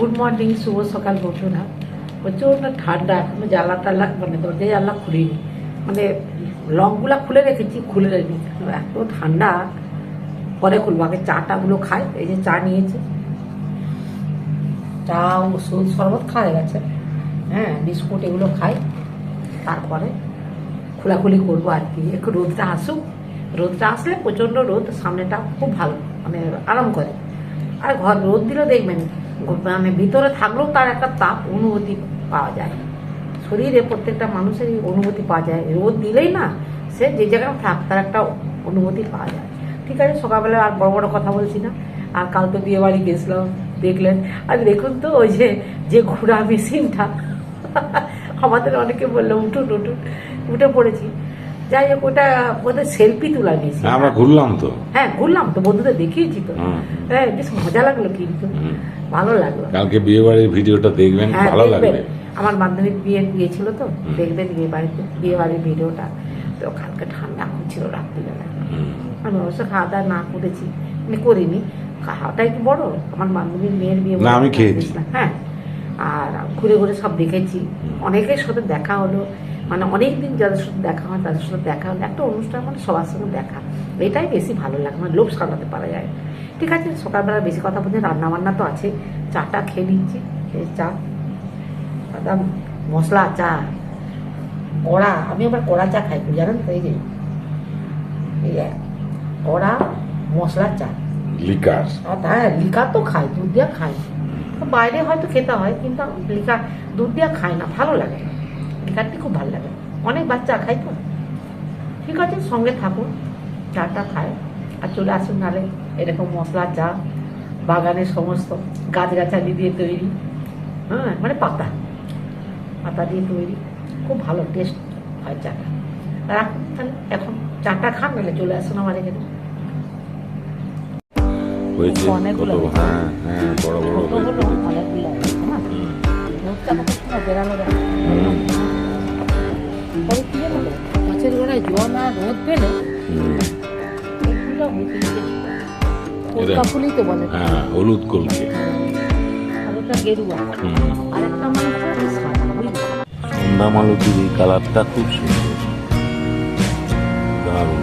Good morning, শুভ সকাল বন্ধুরা প্রচণ্ড ঠান্ডা এখনও জ্বালা টালা মানে দরজা জ্বালা খুলিনি। মানে লকগুলো খুলে রেখেছি খুলে রেখেছি। এত ঠান্ডা, পরে খুলবো। আগে চা চাটাগুলো খাই, এই যে চা নিয়েছি। চা, ওষুধ শরবত খাওয়া হয়ে গেছে। হ্যাঁ বিস্কুট এগুলো খাই। তারপরে খোলাখুলি করব আর কি। একটু রোদটা আসুক। রোদটা আসলে প্রচণ্ড রোদ, সামনেটা খুব ভালো মানে আরাম করে। আর ঘর, রোদ দিলেও দেখবেন মানে ভিতরে থাকলেও তার একটা তাপ অনুভূতি পাওয়া যায়। শরীরে প্রত্যেকটা মানুষেরই অনুভূতি পাওয়া যায়। রোদ দিলেই না, সে যে জায়গায় থাক, তার একটা অনুভূতি পাওয়া যায়। ঠিক আছে, সকালবেলা আর বড় বড় কথা বলছি না। আর কাল তো বিয়ে বাড়ি গেছিলাম, দেখলেন। আর দেখুন তো, ওই যে যে ঘোড়া মেশিনটা, আমাদের অনেকে বলল, উঠুন উঠুন। উঠে পড়েছি। যাই হোক ওটা ওদের সেলফি তোলা হ্যাঁ, আমরা ঘুরলাম তো। হ্যাঁ ঘুরলাম তো বন্ধুদের দেখিয়েছি তো। হ্যাঁ বেশ মজা লাগল কিন্তু। ভালো লাগল। কালকে বিয়ে বাড়ির ভিডিওটা দেখবেন হ্যাঁ ভালো লাগবে। আমার বান্ধবীর বিয়ে বিয়ে ছিল তো দেখবেন বিয়ে বাড়িতে বিয়ে বাড়ির ভিডিওটা। তো কালকে ঠান্ডা হচ্ছিল রাত্রিবেলা। আমি অবশ্য খাওয়া দাওয়া না করেছি আমি করিনি। খাওয়াটাই কি বড়? আমার বান্ধবীর মেয়ের বিয়ে না, আমি খেয়েছি। হ্যাঁ। আর ঘুরে ঘুরে সব দেখেছি। অনেকের সাথে দেখা হলো মানে অনেক দিন যাদের সাথে দেখা হয় তাদের সাথে দেখা হলো একটা অনুষ্ঠান মানে সবার সঙ্গে দেখা। এটাই বেশি ভালো লাগে মানে লোভ সামলাতে পারা যায়। ঠিক আছে সকালবেলা বেশি কথা বলছি রান্না বান্না তো আছে। চাটা খেয়ে নিচ্ছি চা। একদম মশলা চা। কড়া আমি আবার কড়া চা খাই তো জানেন তো এই যে। কড়া মশলা চা। লিকার। হ্যাঁ লিকার তো খাই দুধ দিয়ে খাই। বাইরে হয়তো খেতে হয় কিন্তু লিকার দুধ দিয়ে খাই না ভালো লাগে। না লিকারটি খুব ভালো লাগে। অনেক বাচ্চা খাই তো। ঠিক আছে সঙ্গে থাকুন চাটা খায় আর চলে আসুন নালে এরকম মশলা চা বাগানের সমস্ত গাছগাছালি দিয়ে তৈরি। হ্যাঁ মানে পাতা পাতা দিয়ে তৈরি। খুব ভালো টেস্ট হয় চাটা। রাখুন তাহলে এখন চাটা খান নাহলে চলে আসুন আমার এখানে। হয়েছে কত হ্যাঁ হ্যাঁ বড় বড় হয়েছে। গাছের গোড়ায় জল আর রোদ পেলে তো বলে। হ্যাঁ হলুদ কলকে। গেরুয়া? সন্ধ্যা মালতির এই কালারটা খুব সুন্দর। দারুণ।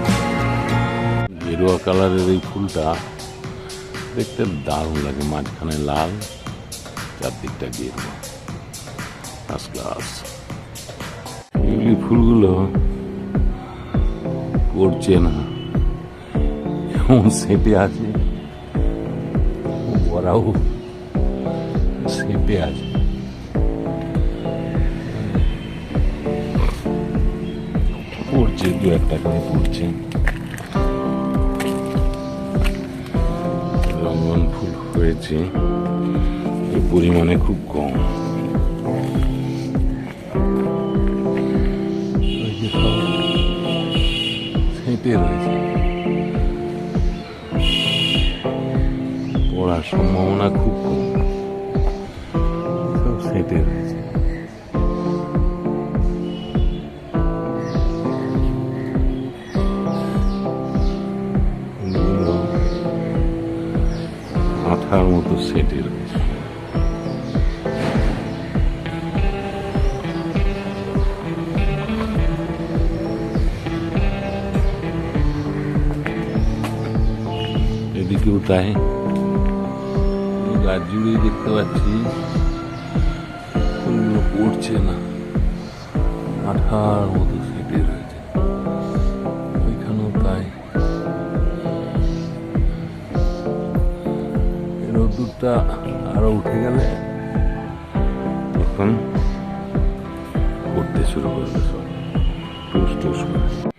গেরুয়া কালারের এই ফুলটা দেখতে দারুণ লাগে মাঝখানে লাল চারদিকটা গেরুয়া। ফার্স্ট ক্লাস এগুলি ফুলগুলো পড়ছে না। এমন সেটে আছে। ওরাও সেটে আছে। পড়ছে, দু একটা করে পড়ছে। রঙ্গন ফুল হয়েছে। পরিমাণে খুব কম। ছেঁটে রয়েছে। পড়ার সম্ভাবনা খুব কম। সব সেটে মতো সেটে তাই এই গাছ দেখতে পাচ্ছি। ফুলগুলো পড়ছে না। আঠার মতো সেটে রয়েছে। ওইখানেও তাই। রোদ্দুরটা আরও উঠে গেলে তখন করতে শুরু করবে সব। টুস টুস করে।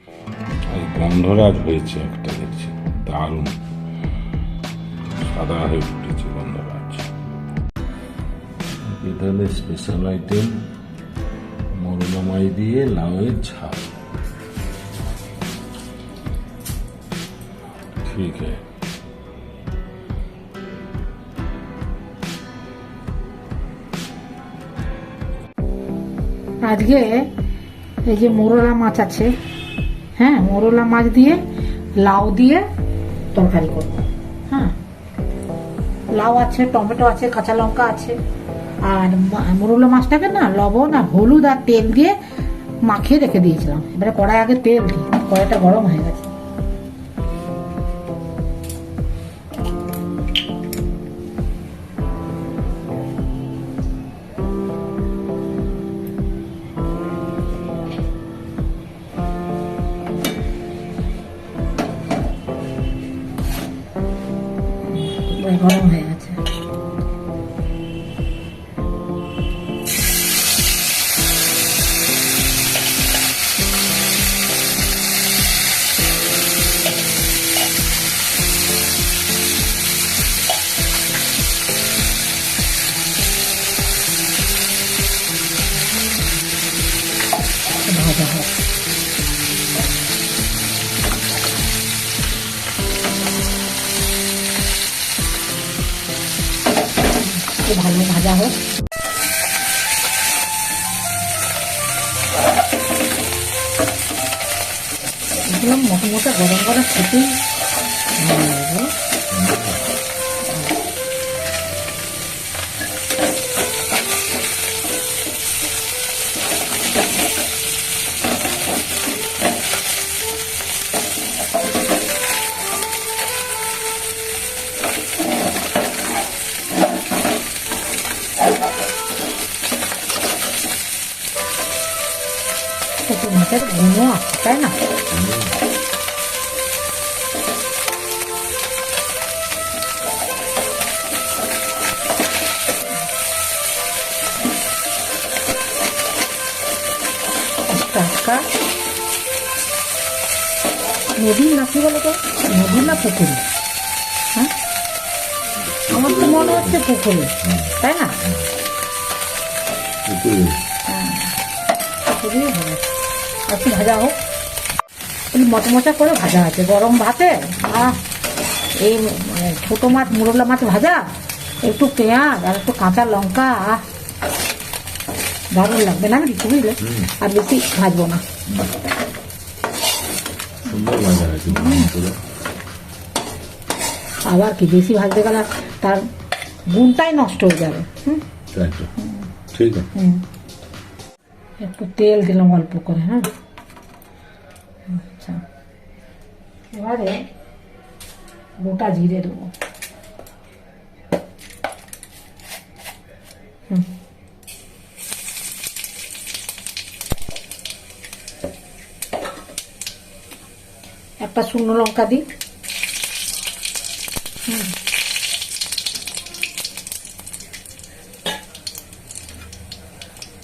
এই গন্ধরাজ হয়েছে একটা দেখছি। দারুণ। সাদা হয়ে ফুটেছে গন্ধরাজ। এটা হলো স্পেশাল আইটেম মরলামাই দিয়ে লাউয়ের ঝাল। ঠিক আছে। আজকে এই যে মোরলা মাছ আছে হ্যাঁ মোরলা মাছ দিয়ে লাউ দিয়ে তরকারি করব। লাউ আছে, টমেটো আছে, কাঁচা লঙ্কা আছে। আর মুরুলো মাছটাকে না লবণ আর হলুদ আর তেল দিয়ে মাখিয়ে রেখে দিয়েছিলাম। এবারে কড়াই আগে তেল দিই, কড়াইটা গরম হয়ে গেছে। এগুলো মোটা মোটা গরম গরম খেতেই ভালো লাগে ছোট মাছের গুণও আছে তাই না টাটকা নদীর না কি বলো তো নদীর না পুকুরে হ্যাঁ আমার তো মনে হচ্ছে পুকুরে তাই না? একটু ভাজা হোক মচমচা করে ভাজা আছে গরম ভাতে। আহ এই মানে ছোটো মাছ মুরলা মাছ ভাজা একটু পেঁয়াজ আর একটু কাঁচা লঙ্কা দারুণ লাগবে না আমি বুঝলে? আর বেশি ভাজবো না। আবার কি বেশি ভাজতে গেলে তার গুণটাই নষ্ট হয়ে যাবে। হুম? ঠিক আছে। একটু তেল দিলাম অল্প করে হ্যাঁ? আচ্ছা। এবারে গোটা জিরে দেবো। হুম। একটা শুকনো লঙ্কা দিই।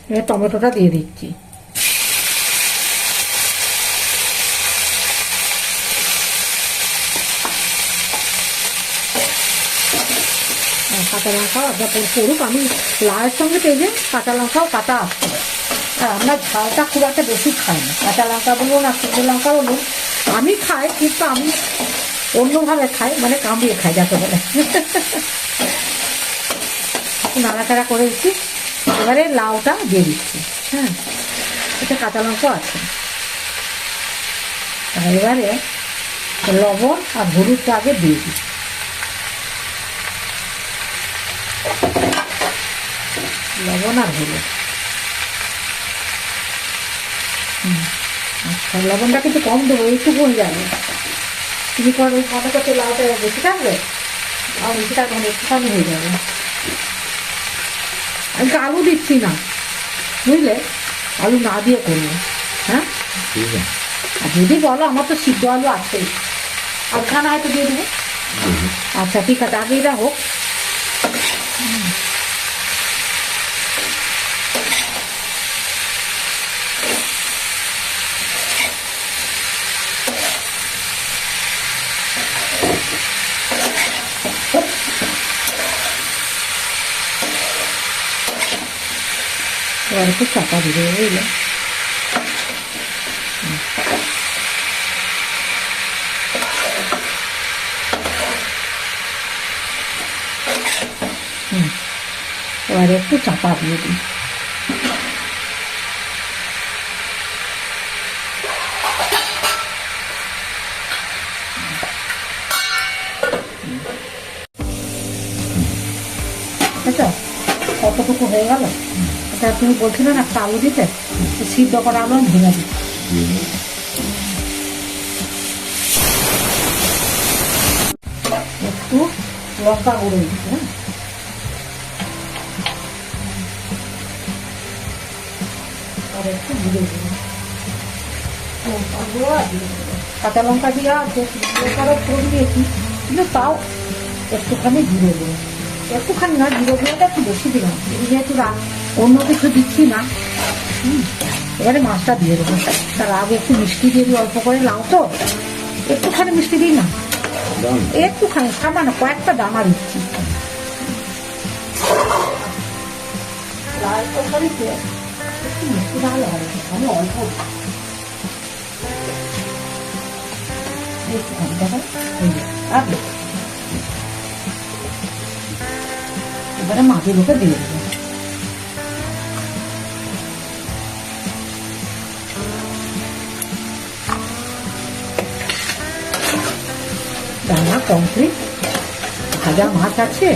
টমেটোটা দিয়ে দিচ্ছি। কাঁচা লঙ্কাও পড়- পড়ুক আমি লালের সঙ্গে পেয়ে কাঁচা লঙ্কাও কাটা আসছে আর আমরা ঝালটা খুব একটা বেশি খাই না। কাঁচা লঙ্কা বলুন আর শুকনো লঙ্কা বলুন, আমি খাই কিন্তু আমি অন্যভাবে খাই মানে কামড়িয়ে খাই যাকে বলে। নাড়াচাড়া করে দিচ্ছি। এবারে লাউটা দিয়ে দিচ্ছি হ্যাঁ। এটা কাঁচা লঙ্কা আছে। এবারে লবণ আর হলুদটা আগে দিয়ে দিচ্ছি। লবণ আর হলুদ। আচ্ছা লবণটা কিন্তু কম দেবো, একটু হয়ে যাবে। তুমি করো, মনে করছ লাউটা বেশি থাকবে? আর বেশি থাকবে না একটুখানি হয়ে যাবে। আমি তো আলু দিচ্ছি না। বুঝলে? আলু না দিয়ে করব। হ্যাঁ? যদি বলো আমার তো সিদ্ধ আলু আছেই। আর খানা হয়তো দিয়ে দেবো। আচ্ছা ঠিক আছে আগে এটা হোক। একটু চাপা দিয়ে হুম এবার একটু চাপা দিয়ে দিই কতটুকু হয়ে গেল এটা তুমি বলছিলে একটা আলু দিতে, তো সিদ্ধ করা আলু ভেঙে দিই। একটু লঙ্কা গুঁড়ো দিচ্ছি হ্যাঁ? একটু গুঁড়ো। আর কাঁচা লঙ্কা দিয়ে যে করে দিয়েছি, কিন্তু তাও একটুখানি জিরে দেবো একটুখানি না, জিরে গুঁড়োটা একটু বেশি দিলাম, যেহেতু রা- অন্য কিছু দিচ্ছি না এবারে মাছটা দিয়ে দেবো তার আগে একটু মিষ্টি দিয়ে দিই অল্প করে লাউ তো একটুখানি মিষ্টি দিই না না। একটুখানি সামান্য কয়েকটা দানা দিচ্ছি লাল তরকারিতে একটু মিষ্টি ভালো হবে আমি অল্প দিই। একটুখানি দেখো আর দেখো। এবারে মাছগুলোকে দিয়ে দেবো কমপ্লিট ভাজা মাছ আছে।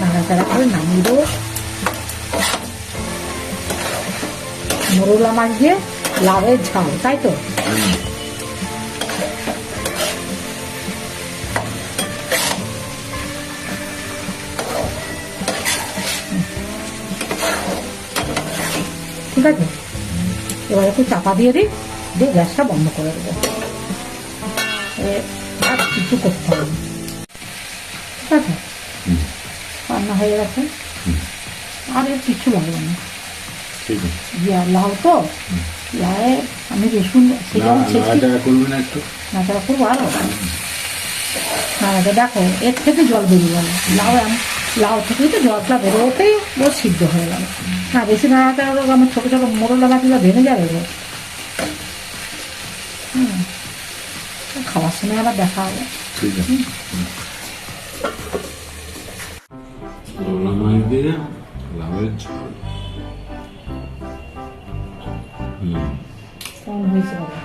নাড়াচাড়া করে নামিয়ে দেবো। মোরলা মাছ দিয়ে লাভের ঝাল, তাই তো? ঠিক আছে? এবার একটু চাপা দিয়ে দিই, দিয়ে গ্যাসটা বন্ধ করে দেবো। আর কিছু করতে হবে। ঠিক আছে? রান্না হয়ে গেছে। আর এর কিছু লাগবে না। ইয়া লাউ তো? লাউয়ে আমি রসুন সেরকম নাচাড়া করব আরও? না দেখো এর থেকে জল বেরিয়ে গেল। লাউ লাউ থেকেই তো জলটা বেরোতেই ও সিদ্ধ হয়ে গেল। না বেশি করব আমার ছোটো ছোটো মোড়লা গাছগুলো ভেঙে যাবে গো হুম খাওয়ার সময় আবার দেখা হবে। ঠিক আছে। কম হয়েছে বাবা?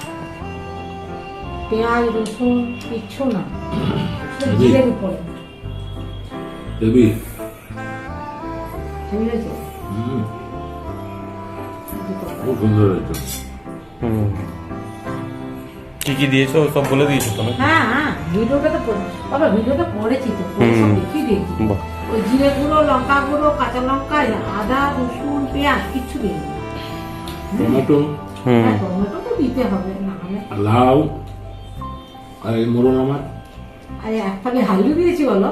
পেঁয়াজ রসুন কিচ্ছু না। শুধু উপরে। দেবী। ঠিক আছে হুম। খুব সুন্দর হয়েছে। হুম। কি কি দিয়েছ সব বলে দিয়েছ তো নাকি হ্যাঁ হ্যাঁ ভিডিওটা তো বাবা ভিডিওটা করেছি তো সব। দেখিয়ে দিয়েছি। ওই জিরে গুঁড়ো লঙ্কা গুঁড়ো কাঁচা লঙ্কা আদা রসুন পেঁয়াজ কিচ্ছু দিই টমেটো? হুম। টমেটো তো দিতে হবে না হলে লাউ? আর এই মোরলা মাছ আরে এক ফালি আলু দিয়েছি বলো।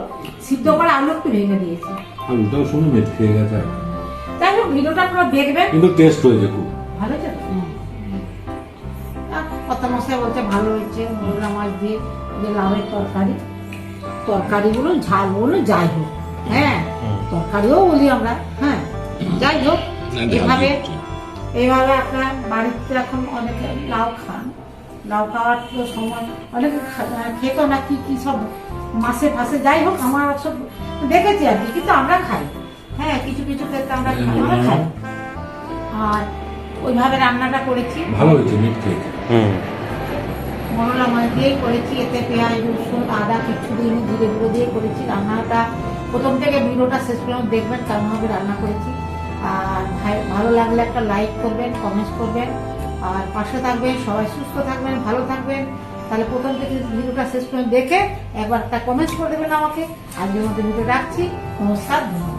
সিদ্ধ করে আলু একটু ভেঙে দিয়েছি। আলুটাও শুনে মেট খেয়ে গেছে। যাই হোক ভিডিওটা আপনারা দেখবেন। কিন্তু টেস্ট হয়েছে খুব। ভালো হয়েছে? তো? আর মশাই বলছে ভালো হয়েছে মোরলা মাছ দিয়ে যে লাউয়ের তরকারি তরকারিগুলো ঝাল ঝালগুলো যাই হোক হ্যাঁ তরকারিও বলি আমরা হ্যাঁ যাই হোক এভাবে এইভাবে আপনার বাড়িতে এখন অনেকে লাউ খান লাউ খাওয়ার তো সময় অনেকে খেত না কি কি সব মাসে ফাসে যাই হোক আমার সব দেখেছি আর কি কিন্তু আমরা খাই হ্যাঁ কিছু কিছু ক্ষেত্রে আমরা খাই। আর ওইভাবে রান্নাটা করেছি। ভালো হয়েছে মেট খেয়েছে হুম। মরলা মাছ দিয়েই করেছি এতে পেঁয়াজ রসুন আদা কিছু দিইনি জিরে গুঁড়ো দিয়ে করেছি। রান্নাটা প্রথম থেকে ভিডিওটা শেষ পর্যন্ত দেখবেন কেমনভাবে রান্না করেছি। আর ভালো লাগলে একটা লাইক করবেন কমেন্ট করবেন। আর পাশে থাকবেন সবাই সুস্থ থাকবেন ভালো থাকবেন। তাহলে প্রথম থেকে ভিডিওটা শেষ পর্যন্ত দেখে একবার একটা কমেন্ট করে দেবেন আমাকে। আজকের মধ্যে ভিডিও রাখছি। নমস্কার ধন্যবাদ।